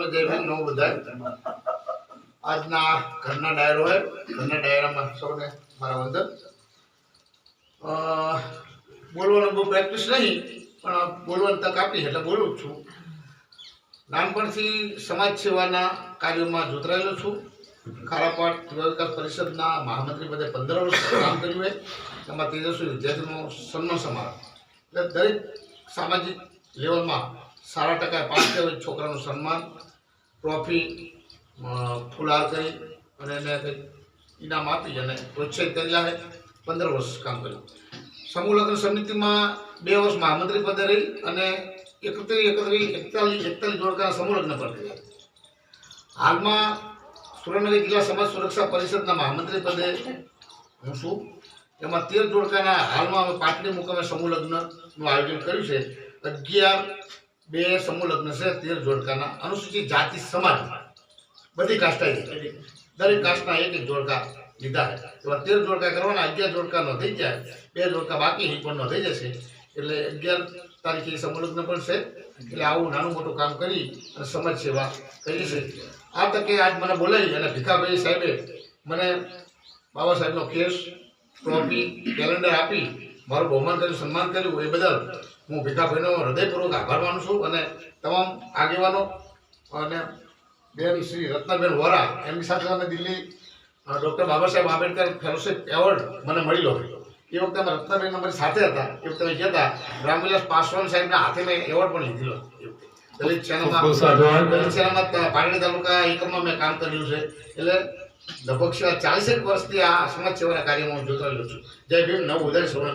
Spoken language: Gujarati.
સૌને જય ભીમ, નવ બધા આજના ઘરના ડાયરો હોય ઘરના ડાયરામાં સૌને મારા વંદન. બોલવાનું બહુ પ્રેક્ટિસ નહીં, પણ બોલવાની તક આપી એટલે બોલું જ છું. નાનપણથી સમાજ સેવાના કાર્યોમાં જોતરાયેલો છું. ખારાપાટ વિકાસ પરિષદના મહામંત્રી પદે પંદર વર્ષ કામ કર્યું હોય એમાં તેજસ્વી વિદ્યાર્થીનો સન્માન સમારોહ. એટલે દરેક સામાજિક લેવલમાં સારા ટકા હોય છોકરાનું સન્માન ટ્રોફી ફુલાર કરી અને એને કંઈક ઇનામ આપી અને પ્રોત્સાહિત કરેલા છે પંદર વર્ષ કામ કર્યું. સમૂહ લગ્ન સમિતિમાં બે વર્ષ મહામંત્રી પદે રહી અને એકત્રીસ એકત્રીસ એકતાલીસ એકતાલીસ જોડકા સમૂહ લગ્ન પર કર્યા. હાલમાં સુરેન્દ્રનગર જિલ્લા સમાજ સુરક્ષા પરિષદના મહામંત્રી પદે હું છું. એમાં તેર જોડકાના હાલમાં અમે પાટલી મુકામે સમૂહ લગ્નનું આયોજન કર્યું છે. અગિયાર બે સમૂહ લગ્ન છે, તેર જોડકાના અનુસૂચિત જાતિ સમાજ બધી કાસ્ટાઈ દરેક કાસ્ટના એક એક જોડકા લીધા. એવા તેર જોડકા કરવાના, અગિયાર જોડકા ન થઈ જાય બે જોડકા બાકી પણ ન થઈ જશે. એટલે અગિયાર તારીખે સમૂહ લગ્ન પણ છે. એટલે આવું નાનું મોટું કામ કરી અને સમાજ સેવા કરી છે. આ તકે આજ મને બોલાવી અને ભીખાભાઈ સાહેબે મને બાબા સાહેબનો કેસ ટ્રોફી કેલેન્ડર આપી, મારું બહુમાન કર્યું, સન્માન કર્યું, એ બદલ હું ભીખાભાઈનો હૃદયપૂર્વક આભાર માનું છું અને તમામ આગેવાનો અને બેન શ્રી રત્નાબેન વોરા એમની સાથે અમે Delhi doctor Baba Saheb Ambedkar fellowship award મને મળેલો એ વખતે અમે રત્નાબેન અમારી સાથે હતા. એ વખતે અમે ગયા હતા. રામવિલાસ પાસવાન સાહેબના હાથે મેં એવોર્ડ પણ લીધેલો. દલિત ચેનલમાં દલિત ચેનલમાં ત- તાલુકા એકમમાં મેં કામ કર્યું છે. એટલે લગભગ ચાલીસેક વર્ષથી આ સમાજ સેવાના કાર્યમાં હું જોતરાયેલો છું. જય ભીમ નવ ઉદય સૌને